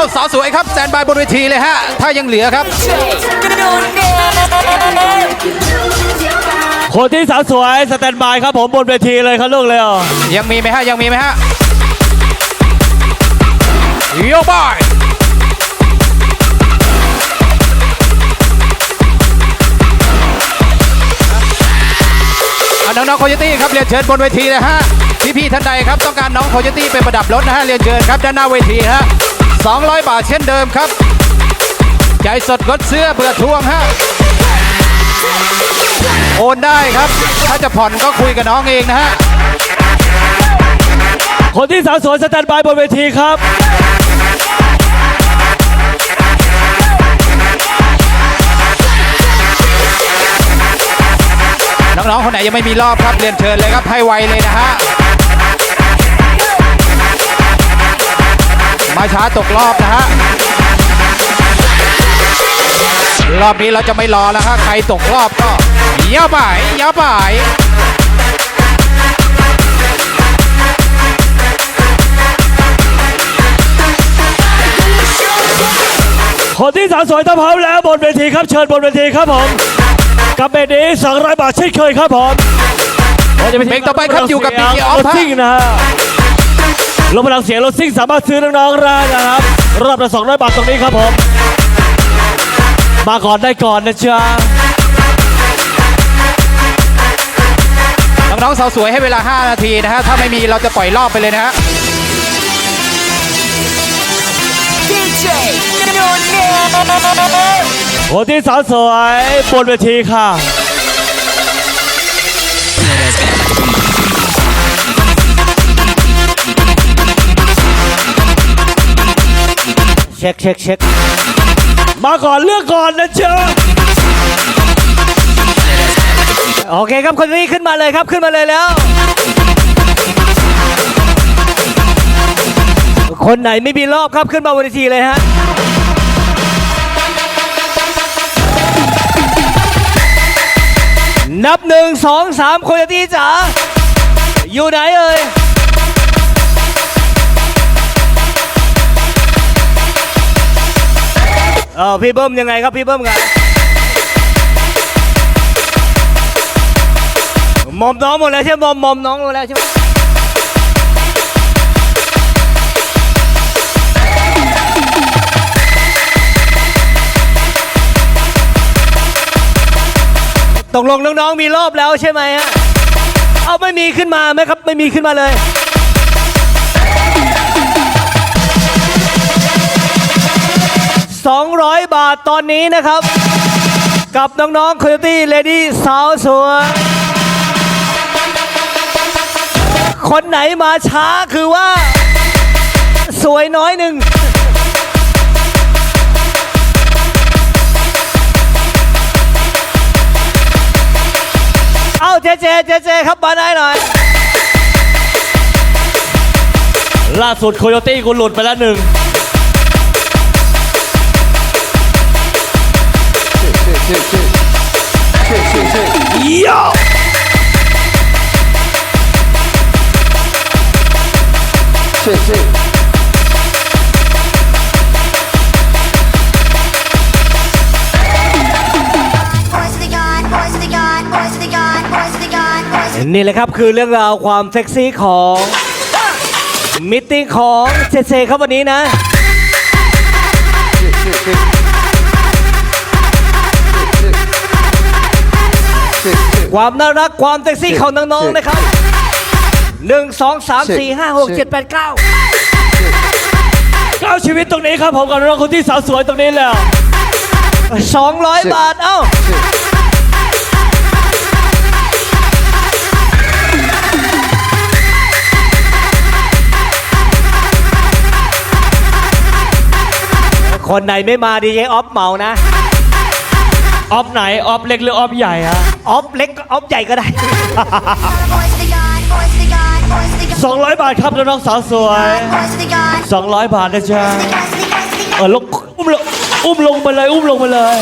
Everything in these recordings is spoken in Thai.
เอาสาวสวยครับแซนบายบนเวทีเลยฮะ ถ้ายังเหลือครับ คนที่สาวสวยสแตนบายครับผมบนเวทีเลยครับลูกเร็วยังมีไหมฮะ ยังมีไหมฮะโยบายเอาน้องๆโคโยตี้ครับเรียนเชิญบนเวทีเลยฮะพี่ๆท่านใดครับต้องการน้องโคโยตี้เป็นประดับรถนะฮะเรียนเชิญครับด้านหน้าเวทีฮะ 200 บาทเช่นเดิมครับ ใจายสดกดเสื้อเบื่อทวงฮะโอนได้ครับ ถ้าจะผ่อนก็คุยกับน้องเองนะฮะ คนที่สาวสวยสแตนบายบนเวทีครับ น้องๆ คนไหนยังไม่มีรอบครับ เรียนเชิญเลยครับให้ไวเลยนะฮะ มาช้าตกรอบนะฮะ รอบนี้เราจะไม่รอแล้วฮะ ใครตกรอบก็เย่าบ่ายเย่าบ่ายคนที่สาวสวยถ้าพร้อมแล้วบนเวทีครับเชิญบนเวทีครับผมกับเบรกนี้200บาทเช่นเคยครับผมเพลงต่อไปครับอยู่กับ DJ ออฟรถซิ่งนะฮะ ลดพลังเสียงรถซิ่งสามารถซื้อน้องๆได้นะครับ รอบละ200บาทตรงนี้ครับผม มาก่อนได้ก่อนนะจ๊ะน้องๆสาวสวยให้เวลา 5 นาทีนะฮะ ถ้าไม่มีเราจะปล่อยรอบไปเลยนะฮะคนที่สาวสวยบนเวทีค่ะ เช็คเช็คเช็คมาก่อนเลือกก่อนนะจ๊ะโอเคครับคนนี้ขึ้นมาเลยครับขึ้นมาเลยแล้ว คนไหนไม่มีรอบครับขึ้นมาบนเวทีเลยฮะนับหนึ่งสองสามคโยตี้จ๋าอยู่ไหนเอ่ย เออพี่เบิ้มยังไงครับพี่เบิ้มไงมอมน้องหมดแล้วใช่ไหมมอมมอมน้องหมดแล้วใช่ไหมตกลงน้องๆมีรอบแล้วใช่ไหมฮะเอาไม่มีขึ้นมาไหมครับ ไม่มีขึ้นมาเลย 200 บาทตอนนี้นะครับ กับน้องๆ c o y o t e Lady สาวสวยคนไหนมาช้าคือว่า สวยน้อยหนึ่งเอาเจเจเจเจครับมาได้หน่อย ล่าสุดโคโยตี้กูหลุดไปแล้วหนึ่ง นี่แหละครับคือเรื่องราวความเซ็กซี่ของมิตติ้งของเจเจครับวันนี้นะ ความน่ารักความเซ็กซี่ของน้องๆนะครับหนึ่งสองสามสี่ห้าหกเจ็ดแปดเก้าเก้าชีวิตตรงนี้ครับผมกับน้องคนที่สาวสวยตรงนี้แล้วสองร้อยบาทเอ้าคนไหนไม่มาดีเจออฟเมานะ ออฟไหนออฟเล็กหรือออฟใหญ่ฮะออฟเล็กออฟใหญ่ก็ได้ 200 บาทครับน้องๆสาวสวย 200 บาทนะจ๊ะเออลงอุ้มลงอุ้มลงไปเลย อุ้มลงไปเลย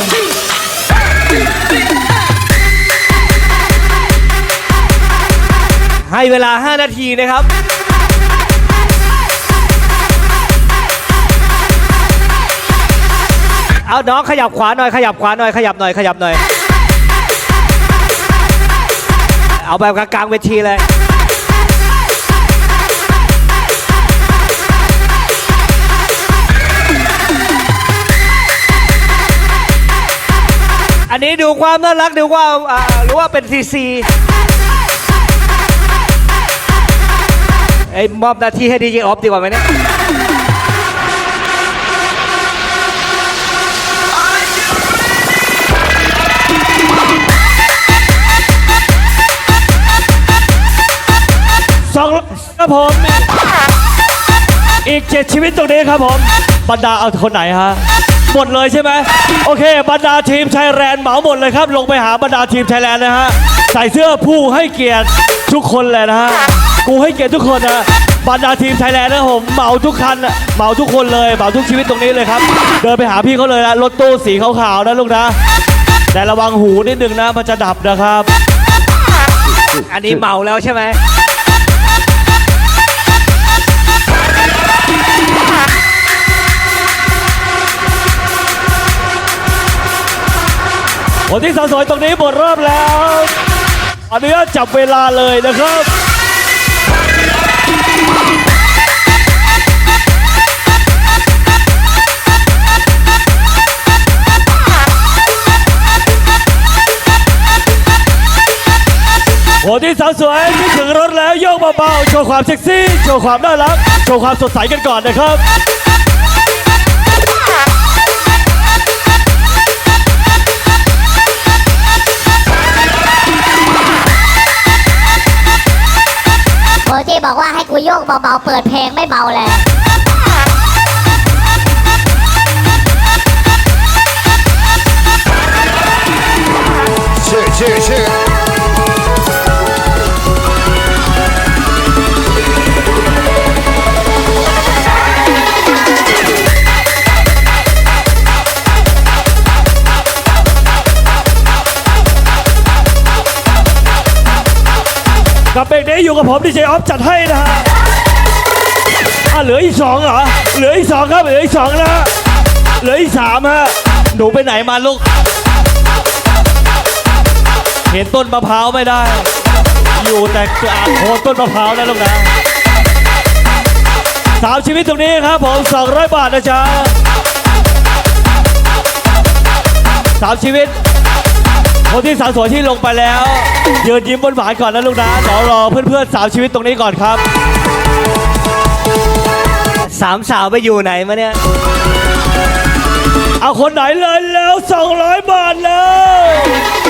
ให้เวลา 5 นาทีนะครับ เอาน้องขยับขวาหน่อยขยับขวาหน่อยขยับหน่อยขยับหน่อย เอาแบบกลางๆเวทีเลย อันนี้ดูความน่ารักดูว่าอ่ารู้ว่าเป็นซีซีไอ้ยมอบหน้าที่ให้ดีเจออฟดีกว่าไหมเนี่ย ครับผม อีกเจ็ดชีวิตตรงนี้ครับผม บรรดาเอาคนไหนฮะ หมดเลยใช่ไหม โอเค บรรดาทีมชายแลนด์เหมาหมดเลยครับ ลงไปหาบรรดาทีมชายแลนด์นะฮะ ใส่เสื้อผู้ให้เกียรติทุกคนเลยนะฮะ กูให้เกียรติทุกคนนะบรรดาทีมไทยแลนด์นะผมเหมาทุกคันน่ะเหมาทุกคนเลยเหมาทุกชีวิตตรงนี้เลยครับ เดินไปหาพี่เขาเลยนะรถตู้สีขาวๆนะลูกนะ แต่ระวังหูนิดนึงนะมันจะดับนะครับ อันนี้เมาแล้วใช่ไหม คนที่สาวสวยตรงนี้หมดรอบแล้วอันนี้จับเวลาเลยนะครับคนที่สาวสวยที่ถึงรถแล้วโยกเบาๆโชว์ความเซ็กซี่ โชว์ความน่ารัก โชว์ความสดใสกันก่อนนะครับ บจี้บอกว่าให้กูโยกเบาๆ เปิดเพลงไม่เบาเลยชื่อชื่ กับเบรกนี้อยู่กับผมดีเจออฟจัดให้นะฮะอะเหลืออีกสองเหรอ เหลืออีกสองครับ เหลืออีกสองนะฮะเหลืออีกสามฮะ หนูไปไหนมาลูก เห็นต้นมะพร้าวไม่ได้ อยู่แต่กลางโคนต้นมะพร้าวนะลูกนะสามชีวิตตรงนี้ครับผม200บาทนะจ๊ะสามชีวิต คนที่สาวสวยที่ลงไปแล้วยืนยิ้มบนหวานก่อนนะลูกนะเดี๋ยวรอเพื่อนๆสาวชีวิตตรงนี้ก่อนครับ สามสาวไปอยู่ไหนมาเนี่ย เอาคนไหนเลยแล้ว 200 บาทแล้ว